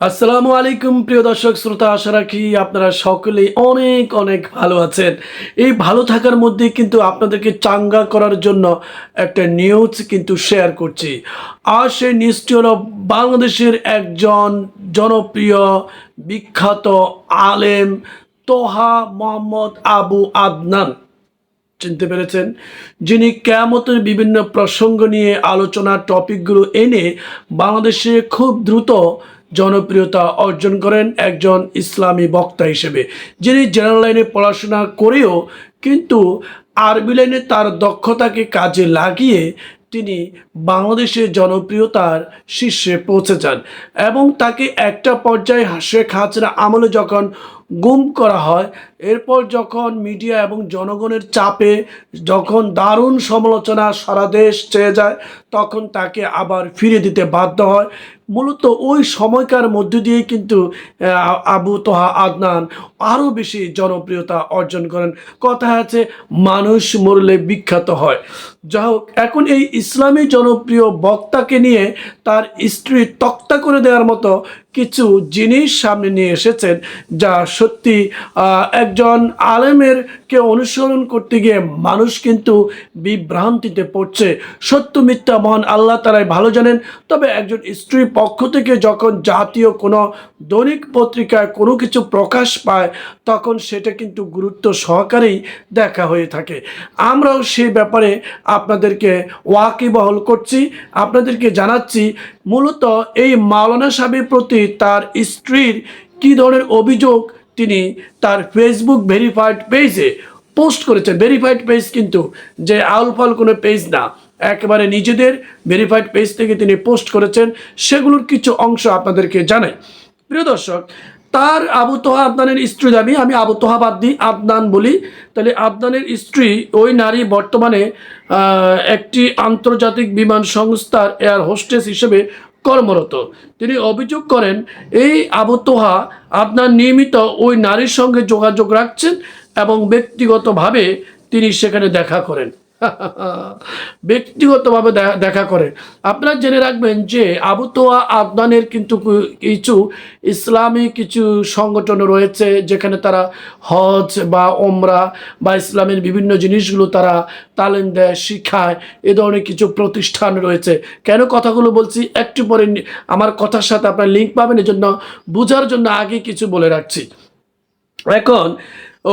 আসসালামু আলাইকুম, প্রিয় দর্শক, শ্রোতা, আশা রাখি আপনারা সকলেই অনেক অনেক ভালো আছেন। এই ভালো থাকার মধ্যে কিন্তু আপনাদেরকে চাঙ্গা করার জন্য একটা নিউজ কিন্তু শেয়ার করছি। আর সেই নিউজটি হলো, বাংলাদেশের একজন জনপ্রিয়, বিখ্যাত আলেম তোহা মোহাম্মদ আবু আদনান। চিনতে পেরেছেন? যিনি কেয়ামতের বিভিন্ন প্রসঙ্গ নিয়ে আলোচনার টপিকগুলো এনে বাংলাদেশে খুব দ্রুত জনপ্রিয়তা অর্জন করেন একজন ইসলামী বক্তা হিসেবে, যিনি জেনারেল লাইনে পড়াশোনা করেও কিন্তু আরবি লাইনে তার দক্ষতাকে কাজে লাগিয়ে তিনি বাংলাদেশের জনপ্রিয়তার শীর্ষে পৌঁছে যান এবং তাকে একটা পর্যায়ে শেখ হাসিনা আমলে যখন গুম করা হয়। এরপর যখন মিডিয়া এবং জনগণের চাপে যখন দারুণ সমালোচনা সারা দেশ চেয়ে যায়, তখন তাকে আবার ফিরে দিতে বাধ্য হয়। মূলত ওই সময়কার মধ্য দিয়েই কিন্তু আবু তোহা আদনান আরও বেশি জনপ্রিয়তা অর্জন করেন। কথা আছে, মানুষ মরলে বিখ্যাত হয়। যা হোক এখন এই ইসলামী জনপ্রিয় বক্তাকে নিয়ে তার স্ত্রী তক্তা করে দেওয়ার মতো কিছু জিনিস সামনে নিয়ে এসেছেন যা সত্যি একজন আলেমের কে অনুসরণ করতে গিয়ে মানুষ কিন্তু বিভ্রান্তিতে পড়ছে। সত্য, মিথ্যা, মহান আল্লাহ তারাই ভালো জানেন। তবে একজন স্ত্রীর পক্ষ থেকে যখন জাতীয় কোনো দৈনিক পত্রিকায় কোনো কিছু প্রকাশ পায়, তখন সেটা কিন্তু গুরুত্ব সহকারেই দেখা হয়ে থাকে। আমরাও সেই ব্যাপারে আপনাদেরকে ওয়াকিবহল করছি। আপনাদেরকে জানাচ্ছি মূলত এই মাওলানা সাহেবের প্রতি তার স্ত্রীর কী ধরনের অভিযোগ তিনি তার ফেসবুক ভেরিফাইড পেজে পোস্ট করেছেন। ভেরিফাইড পেজ কিন্তু যে আলফাল কোনো পেজ না, একেবারে নিজেদের ভেরিফাইড পেজ থেকে তিনি পোস্ট করেছেন। সেগুলোর কিছু অংশ আপনাদেরকে জানাই। প্রিয় দর্শক তার আবু তোহা আদনানের স্ত্রী দাবি আমি আবু তোহা বাদ দিই, আদনান বলি। তাহলে আদনানের স্ত্রী ওই নারী বর্তমানে একটি আন্তর্জাতিক বিমান সংস্থার এয়ার হোস্টেস হিসেবে কর্মরত। তিনি অভিযোগ করেন, এই আবু তোহা আদনান নিয়মিত ওই নারীর সঙ্গে যোগাযোগ রাখছেন এবং ব্যক্তিগতভাবে তিনি সেখানে দেখা করেন। ব্যক্তিগতভাবে দেখা- করে। আপনারা জেনে রাখবেন যে আবু তোয়া আদনানের কিন্তু কিছু ইসলামী কিছু সংগঠন রয়েছে যেখানে তারা হজ বা ওমরা বা ইসলামের বিভিন্ন জিনিসগুলো তারা তালিম দেয়, শিখায়, এ ধরনের কিছু প্রতিষ্ঠান রয়েছে। কেন কথাগুলো বলছি? একটু পরে আমার কথার সাথে আপনার লিঙ্ক পাবেন, এজন্য বোঝার জন্য আগে কিছু বলে রাখছি। এখন, ও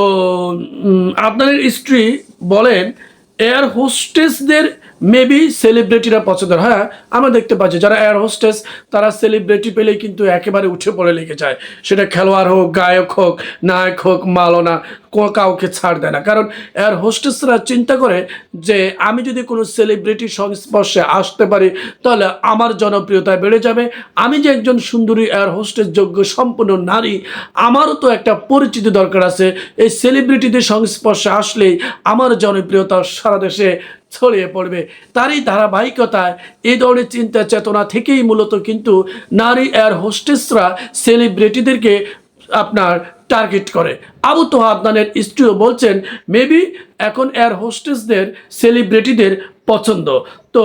আপনাদের স্ত্রী বলেন এয়ার হোস্টেসদের মেবি সেলিব্রিটিরা পছন্দ হ্যাঁ আমরা দেখতে পাচ্ছি যারা এয়ার হোস্টেস তারা সেলিব্রিটি পেলেই কিন্তু একেবারে উঠে পড়ে লেগে যায়। সেটা খেলোয়াড় হোক, গায়ক হোক, নায়ক হোক, মালনা কাউকে ছাড় দেয় না। কারণ এয়ার হোস্টেসরা চিন্তা করে যে আমি যদি কোনো সেলিব্রিটির সংস্পর্শে আসতে পারি, তাহলে আমার জনপ্রিয়তা বেড়ে যাবে। আমি যে একজন সুন্দরী এয়ার হোস্টেস যোগ্য, সম্পূর্ণ নারী, আমারও তো একটা পরিচিতি দরকার আছে। এই সেলিব্রিটিদের সংস্পর্শে আসলেই আমার জনপ্রিয়তা সারা দেশে ছড়িয়ে পড়বে। তারই ধারাবাহিকতায় এই ধরনের চিন্তা চেতনা থেকেই মূলত কিন্তু নারী এয়ার হোস্টেসরা সেলিব্রিটিদেরকে আপনার টার্গেট করে। আবু তোহা আদনানের স্ত্রীও বলছেন মেবি এখন এয়ার হোস্টেসদের সেলিব্রিটিদের পছন্দ। তো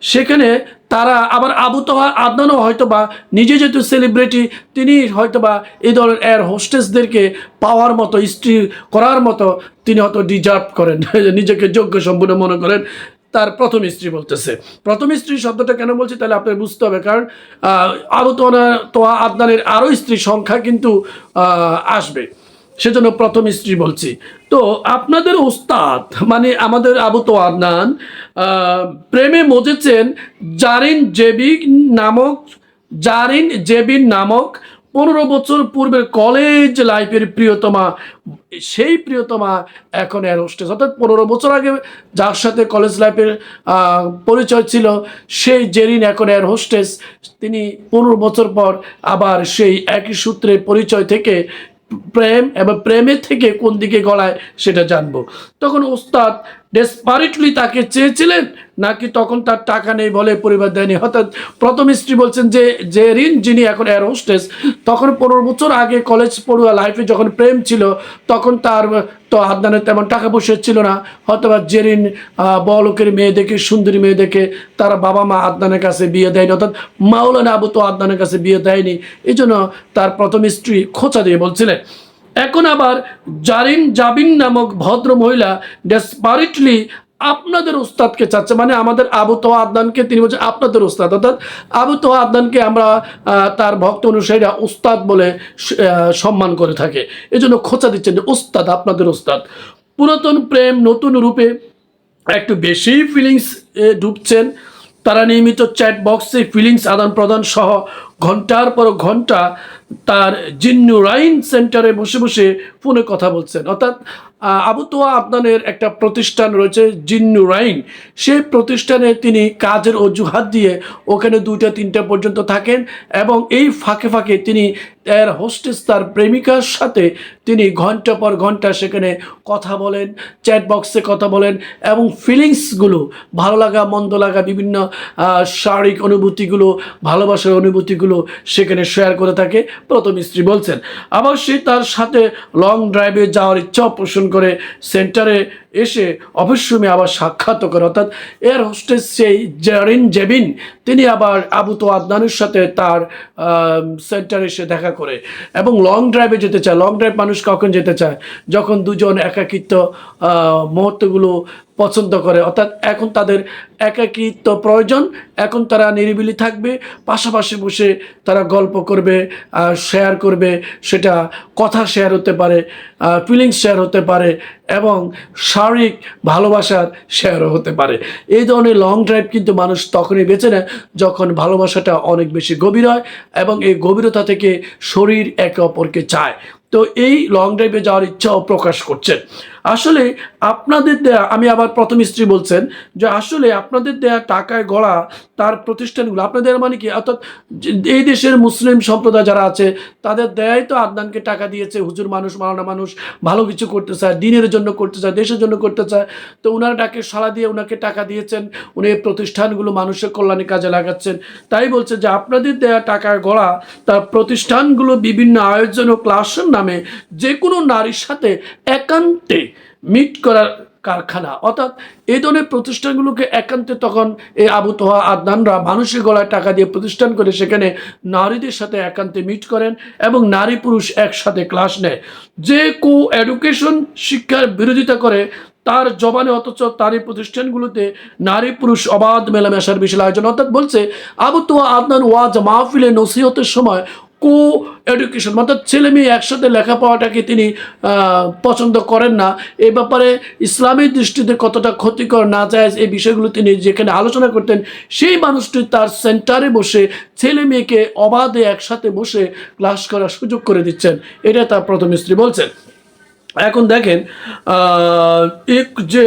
সেখানে তারা আবার আবু তোহা আদনানও হয়তোবা নিজে যেহেতু সেলিব্রিটি তিনি হয়তোবা এই ধরনের এয়ার হোস্টেসদেরকে পাওয়ার মতো, স্ত্রী করার মতো তিনি হয়তো ডিজার্ভ করেন। নিজেকে যোগ্য সম্পূর্ণ মনে করেন। তার প্রথম স্ত্রী বলতেছে। প্রথম স্ত্রী শব্দটা কেন বলছি তাহলে আপনার বুঝতে হবে, কারণ আবু তোহা তোহা আদনানের আরও স্ত্রীর সংখ্যা কিন্তু আসবে। সেজন্য প্রথম স্ত্রী বলছি। তো আপনাদের ওস্তাদ মানে আমাদের আবু তো আদনান প্রেমে মজেছেন জারিন জেবি নামক, জারিন জেবিন নামক পনেরো বছর পূর্বের কলেজ লাইফের প্রিয়তমা, সেই প্রিয়তমা এখন এয়ার হোস্টেস অর্থাৎ পনেরো বছর আগে যার সাথে কলেজ লাইফের পরিচয় ছিল, সেই জেরিন এখন এয়ার হোস্টেস তিনি পনেরো বছর পর আবার সেই একই সূত্রে পরিচয় থেকে প্রেম এবং প্রেমের থেকে কোন দিকে গলায় সেটা জানব। তখন ওস্তাদ ডেসপারেটলি তাকে চেয়েছিলেন নাকি তখন তার টাকা নেই বলে পরিবার দেয়নি? অর্থাৎ প্রথম স্ত্রী বলছেন যে যে ঋণ যিনি এখন এয়ার হোস্টেস তখন পনেরো বছর আগে কলেজ পড়ুয়া লাইফে যখন প্রেম ছিল, তখন তার তো আদনানের তেমন টাকা পয়সা ছিল না। হয়তো বা জেরিন বড়লোকের মেয়ে দেখে, সুন্দরী মেয়ে দেখে তার বাবা মা আদনানের কাছে বিয়ে দেয়নি, অর্থাৎ মাওলানা আবু তো আদনানের কাছে বিয়ে দেয়নি। এই জন্য তার প্রথম স্ত্রী খোঁচা দিয়ে বলছিলেন। এখন আবার জারিন জাবিন নামক ভদ্র মহিলা ডেসপারেটলি আপনাদের উস্তাদকে চাচ্ছে মানে আমাদের আবু তোয়া আদনানকে তিনি বলছেন আপনাদের উস্তাদ। অর্থাৎ আবু তোয়া আদনানকে আমরা তার ভক্ত অনুসারীরা উস্তাদ বলে সম্মান করে থাকে। এই জন্য খোঁচা দিচ্ছেন যে উস্তাদ আপনাদের উস্তাদ। পুরাতন প্রেম নতুন রূপে একটু বেশি ফিলিংস ডুবছেন। তারা নিয়মিত চ্যাট বক্সে ফিলিংস আদান প্রদান সহ ঘণ্টার পর ঘণ্টা তার জিন্নুরাইন সেন্টারে বসে বসে ফোনে কথা বলছেন। অর্থাৎ আহ, আবু তোয়া আদনানের একটা প্রতিষ্ঠান রয়েছে জিন্নুরাইন সেই প্রতিষ্ঠানে তিনি কাজের অজুহাত দিয়ে ওখানে দুইটা তিনটা পর্যন্ত থাকেন এবং এই ফাঁকে ফাঁকে তিনি এর হোস্টেস তার প্রেমিকার সাথে তিনি ঘণ্টা পর ঘণ্টা সেখানে কথা বলেন চ্যাট বক্সে কথা বলেন এবং ফিলিংসগুলো ভালো লাগা মন্দ লাগা বিভিন্ন শারীরিক অনুভূতিগুলো ভালোবাসার অনুভূতিগুলো সেখানে শেয়ার করে থাকে। প্রথম স্ত্রী বলছেন সে তার সাথে লং ড্রাইভে যাওয়ার ইচ্ছা পোষণ করে সেন্টারে এসে অবশ্যই আবার সাক্ষাৎ করে। অর্থাৎ এর হোস্টেস সেই জারিন জেবিন, তিনি আবার আবু তো আদনানের সাথে তার সেন্টারে এসে দেখা করে এবং লং ড্রাইভে যেতে চায়। লং ড্রাইভ মানুষ কখন যেতে চায়? যখন দুজন একাকিত্ব মুহূর্তগুলো পছন্দ করে। অর্থাৎ এখন তাদের একাকিত্ব প্রয়োজন। এখন তারা নিরিবিলি থাকবে। পাশাপাশি বসে তারা গল্প করবে শেয়ার করবে। সেটা কথা শেয়ার হতে পারে ফিলিংস শেয়ার হতে পারে এবং শারীরিক ভালোবাসার শেয়ারও হতে পারে। এই ধরনের লং ড্রাইভ কিন্তু মানুষ তখনই বেছে নেয় যখন ভালোবাসাটা অনেক বেশি গভীর হয় এবং এই গভীরতা থেকে শরীর একে অপরকে চায়। তো এই লং ড্রাইভে যাওয়ার ইচ্ছাও প্রকাশ করছেন আসলে আপনাদের দেয়া আমি আবার প্রথম স্ত্রী বলছেন যে আসলে আপনাদের দেয়া টাকায় গড়া তার প্রতিষ্ঠানগুলো, আপনাদের মানে কি? অর্থাৎ এই দেশের মুসলিম সম্প্রদায় যারা আছে, তাদের দেয়াই তো আদনানকে টাকা দিয়েছে, হুজুর মানুষ মারানা মানুষ, ভালো কিছু করতে চায়, দিনের জন্য করতে চায়, দেশের জন্য করতে চায়। তো ওনার ডাকে সাড়া দিয়ে ওনাকে টাকা দিয়েছেন, উনি প্রতিষ্ঠানগুলো মানুষের কল্যাণে কাজে লাগাচ্ছেন। তাই বলছে যে আপনাদের দেয়া টাকায় গড়া তার প্রতিষ্ঠানগুলো বিভিন্ন আয়োজন ও ক্লাসের নামে যে কোনো নারীর সাথে একান্তে মিট করার কারখানা। অর্থাৎ এই ধরনের প্রতিষ্ঠানগুলোকে একান্তে তখন এই আবু তোহা আদনানরা মানুষের গলায় টাকা দিয়ে প্রতিষ্ঠান করে সেখানে নারীদের সাথে একান্তে মিট করেন এবং নারী পুরুষ একসাথে ক্লাস নেয়। যে কো এডুকেশন শিক্ষার বিরোধিতা করে, তার জবানে অথচ তার এই প্রতিষ্ঠানগুলোতে নারী পুরুষ অবাধ মেলামেশার বিশাল আয়োজন। অর্থাৎ বলছে, আবু তোয়া আদনান ওয়াজ মাহফিলে নসিহতের সময় কো এডুকেশন, অর্থাৎ ছেলে মেয়ে একসাথে লেখাপড়াটাকে তিনি পছন্দ করেন না। এ ব্যাপারে ইসলামী দৃষ্টিতে কতটা ক্ষতিকর না যায়, এই বিষয়গুলো তিনি যেখানে আলোচনা করতেন, সেই মানুষটি তার সেন্টারে বসে ছেলে মেয়েকে অবাধে একসাথে বসে ক্লাস করার সুযোগ করে দিচ্ছেন। এটা তার প্রথম স্ত্রী বলছেন। এখন দেখেন এক যে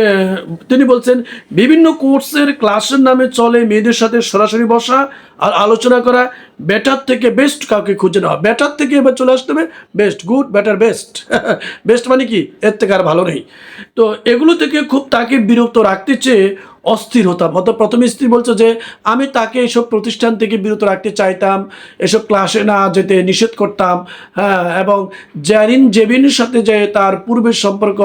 তিনি বলছেন, বিভিন্ন কোর্সের ক্লাসের নামে চলে মেয়েদের সাথে সরাসরি বসা আর আলোচনা করা বেটার থেকে বেস্ট কাউকে খুঁজে নেওয়া। বেটার থেকে এবার চলে আসতে হবে best good better best best মানে কি? এর থেকে আর ভালো নেই। তো এগুলো থেকে খুব তাকে বিরক্ত রাখতে চেয়ে অস্থির হতাম। অর্থাৎ প্রথম স্ত্রী বলছে যে, আমি তাকে এসব প্রতিষ্ঠান থেকে বিরত রাখতে চাইতাম, এসব ক্লাসে না যেতে নিষেধ করতাম হ্যাঁ এবং জ্যারিন জেবিনের সাথে যে তার পূর্বের সম্পর্ক,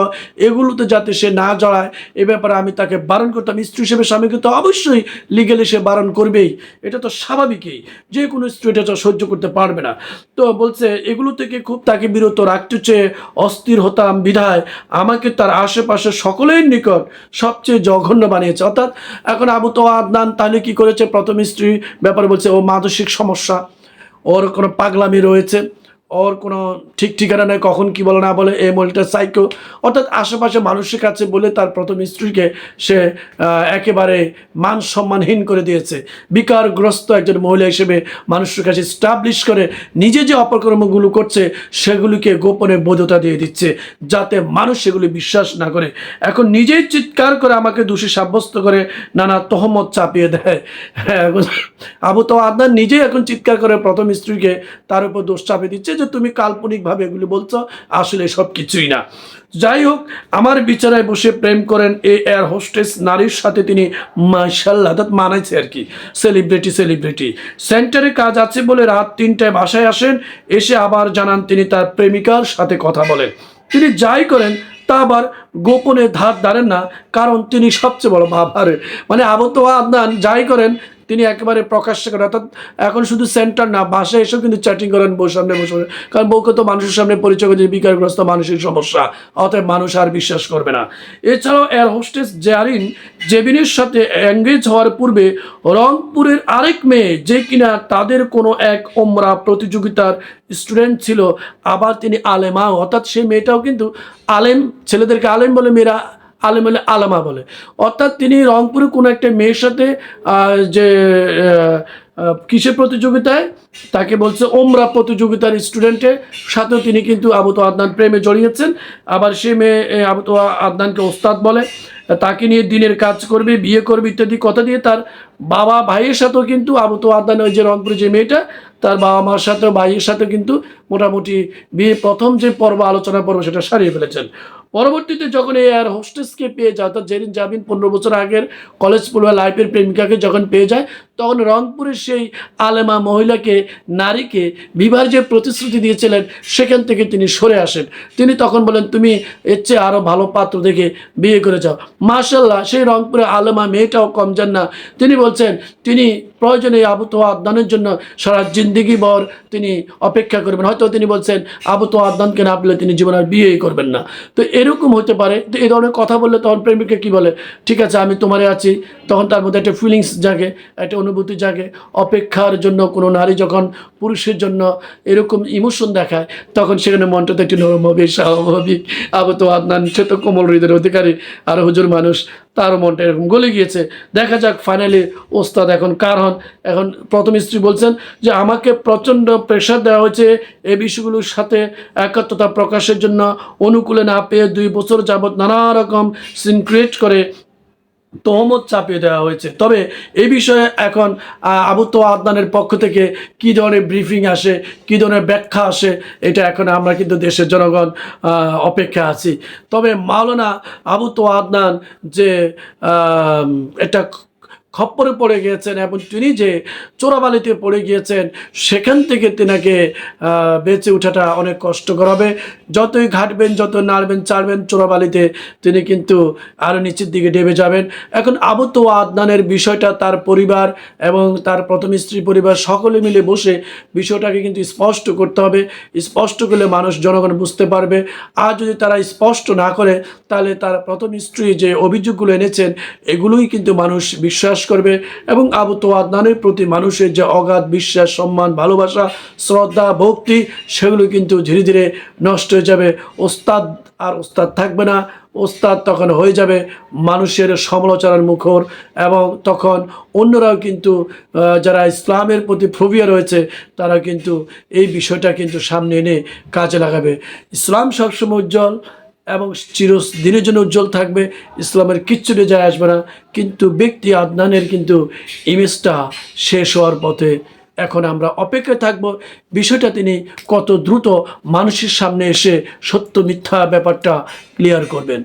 এগুলোতে যাতে সে না জড়ায়, এ ব্যাপারে আমি তাকে বারণ করতাম। স্ত্রী হিসেবে স্বামীকে তো অবশ্যই লিগেলে সে বারণ করবেই। এটা তো স্বাভাবিকই, যে কোনো স্ত্রীটা তো সহ্য করতে পারবে না। তো বলছে, এগুলো থেকে খুব তাকে বিরত রাখতে চেয়ে অস্থির হতাম বিধায়, আমাকে তার আশেপাশে সকলের নিকট সবচেয়ে জঘন্য বানিয়েছে। অর্থাৎ এখন আবু তো আদনান তাহলে কী করেছে? প্রথম স্ত্রী ব্যাপারে বলছে, ও মানসিক সমস্যা, ওর কোনো পাগলামি রয়েছে। ওর কোনো ঠিক ঠিকানা নেই, কখন কি বলে, না বলে, এই মহিলাটা সাইকো অর্থাৎ আশেপাশে মানুষের কাছে বলে তার প্রথম স্ত্রীকে সে একেবারে মান সম্মানহীন করে দিয়েছে। বিকারগ্রস্ত একজন মহিলা হিসেবে মানুষের কাছে স্টাবলিশ করে, নিজে যে অপকর্মগুলো করছে, সেগুলিকে গোপনে বোধতা দিয়ে দিচ্ছে, যাতে মানুষ সেগুলি বিশ্বাস না করে। এখন নিজেই চিৎকার করে আমাকে দোষী সাব্যস্ত করে, নানা তহমত চাপিয়ে দেয়। হ্যাঁ আবু তো আদনান নিজেই এখন চিৎকার করে প্রথম স্ত্রীকে তার উপর দোষ চাপিয়ে দিচ্ছে যে তুমি কাল্পনিকভাবে এগুলি বলছো, আসলে সব কিছুই না। যাই হোক আমার বিচারায় বসে প্রেম করেন এই এয়ার হোস্টেস নারীর সাথে তিনি মার্শাল্লাহ অর্থাৎ মানাইছে আর কি সেলিব্রিটি সেলিব্রিটি সেন্টারে কাজ আছে বলে রাত তিনটায় বাসায় আসেন, এসে আবার জানান তিনি তার প্রেমিকার সাথে কথা বলেন। তিনি যাই করেন, তা আবার গোপনে ধার ধারেন না, কারণ তিনি সবচেয়ে বড় বাবারে। মানে আবত আদনান যাই করেন তিনি একেবারে প্রকাশ্য করেন অর্থাৎ এখন শুধু সেন্টার না বাসায় এসেও কিন্তু চ্যাটিং করেন বউর সামনে বসে। কারণ বউকে তো মানুষের সামনে পরিচয় করে বিকারগ্রস্ত মানসিক সমস্যা, অতএব মানুষ আর বিশ্বাস করবে না এছাড়াও এয়ার হোস্টেস জেয়ারিন, জেবিনের সাথে এঙ্গেজ হওয়ার পূর্বে রংপুরের আরেক মেয়ে, যে কিনা তাদের কোনো এক ওমরা প্রতিযোগিতার স্টুডেন্ট ছিল, আবার তিনি আলেমা অর্থাৎ সেই মেয়েটাও কিন্তু আলেম, ছেলেদেরকে আলেম বলে মেয়েরা আলেম হলে আলামা বলে। অর্থাৎ তিনি রংপুরে কোনো একটা মেয়ের সাথে যে কিসের প্রতিযোগিতায়? তাকে বলছে ওমরা প্রতিযোগিতার স্টুডেন্টের সাথেও তিনি কিন্তু আবু তো আদনান প্রেমে জড়িয়েছেন। আবার সে মেয়ে এ, আবু তো আদনানকে ওস্তাদ বলে। তাকে নিয়ে দিনের কাজ করবে বিয়ে করবে ইত্যাদি কথা দিয়ে তার বাবা ভাইয়ের সাথেও কিন্তু আবু তো আদনান ওই যে রংপুরে যে মেয়েটা তার বাবা মার সাথে ভাইয়ের সাথে কিন্তু মোটামুটি বিয়ে প্রথম যে পর্ব আলোচনা পর্ব সেটা সারিয়ে ফেলেছেন। পরবর্তীতে যখন এই এয়ার হোস্টেসকে পেয়ে যায়, অর্থাৎ জেরিন জাবিন পনেরো বছর আগের কলেজ পড়ুয়া লাইফের প্রেমিকাকে যখন পেয়ে যায় তখন রংপুরের সেই আলেমা মহিলাকে, নারীকে বিবাহের যে প্রতিশ্রুতি দিয়েছিলেন, সেখান থেকে তিনি সরে আসেন। তিনি তখন বলেন, তুমি এর চেয়ে আরও ভালো পাত্র দেখে বিয়ে করে যাও। মার্শাল্লাহ সেই রংপুরে আলেমা মেয়েটাও কম যান না। তিনি বলছেন, তিনি প্রয়োজনে আবু তো জন্য সারা জিন্দিগি বর তিনি অপেক্ষা করবেন। হয়তো তিনি বলছেন আবু তো না পেলে তিনি জীবন আর বিয়েই করবেন না। তো এরকম হতে পারে। তো এই ধরনের কথা বললে তখন প্রেমিকা কি বলে, ঠিক আছে, আমি তোমারে আছি। তখন তার মধ্যে একটা ফিলিংস জাগে, একটা অনুভূতি জাগে। অপেক্ষার জন্য কোনো নারী যখন পুরুষের জন্য এরকম ইমোশন দেখায়, তখন সেখানে মনটা তো একটু নরম হবে, স্বাভাবিক আবু তো আদনান সে তো কোমল হৃদয়ের অধিকারী আর হুজুর মানুষ, তার মনটা এরকম গলে গিয়েছে। দেখা যাক ফাইনালি ওস্তাদ এখন কার হন। এখন প্রথম স্ত্রী বলছেন যে, আমাকে প্রচণ্ড প্রেশার দেওয়া হয়েছে এ বিষয়গুলোর সাথে একাত্মতা প্রকাশের জন্য। অনুকূলে না পেয়ে দুই বছর যাবৎ নানা রকম সিন ক্রিয়েট করে তহমত চাপিয়ে দেওয়া হয়েছে। তবে এ বিষয়ে এখন আবু তো আদনানের পক্ষ থেকে কী ধরনের ব্রিফিং আসে, কী ধরনের ব্যাখ্যা আসে, এটা এখন আমরা কিন্তু দেশের জনগণ অপেক্ষা আছি। তবে মাওলানা আবু তো আদনান যে এটা খপ্পরে পড়ে গিয়েছেন এবং তিনি যে চোরাবালিতে পড়ে গিয়েছেন, সেখান থেকে তেনাকে বেঁচে ওঠাটা অনেক কষ্টকর হবে। যতই ঘাটবেন যত নাড়বেন, চাড়বেন, চোরাবালিতে তিনি কিন্তু আরও নিচের দিকে ডেবে যাবেন। এখন আবু তো আদনানের বিষয়টা তার পরিবার এবং তার প্রথম স্ত্রী পরিবার সকলে মিলে বসে বিষয়টাকে কিন্তু স্পষ্ট করতে হবে। স্পষ্ট করলে মানুষ, জনগণ বুঝতে পারবে। আর যদি তারা স্পষ্ট না করে, তাহলে তার প্রথম স্ত্রী যে অভিযোগগুলো এনেছেন, এগুলোই কিন্তু মানুষ বিশ্বাস করবে এবং আবু তো আদনানের প্রতি মানুষের যে অগাধ বিশ্বাস, সম্মান, ভালোবাসা, শ্রদ্ধা, ভক্তি, সেগুলো কিন্তু ধীরে ধীরে নষ্ট হয়ে যাবে। ওস্তাদ আর ওস্তাদ থাকবে না। ওস্তাদ তখন হয়ে যাবে মানুষের সমালোচনার মুখর এবং তখন অন্যরাও কিন্তু যারা ইসলামের প্রতি ফোবিয়া রয়েছে তারা কিন্তু এই বিষয়টা কিন্তু সামনে এনে কাজে লাগাবে। ইসলাম সবসময় উজ্জ্বল। এবং চিরদিনের জন্য উজ্জ্বল থাকবে, ইসলামের কিচ্ছুটে যায় আসবে না। কিন্তু ব্যক্তি আদনানের কিন্তু ইমেজটা শেষ হওয়ার পথে এখন আমরা অপেক্ষায় থাকব। বিষয়টা তিনি কত দ্রুত মানুষের সামনে এসে সত্য মিথ্যা ব্যাপারটা ক্লিয়ার করবেন।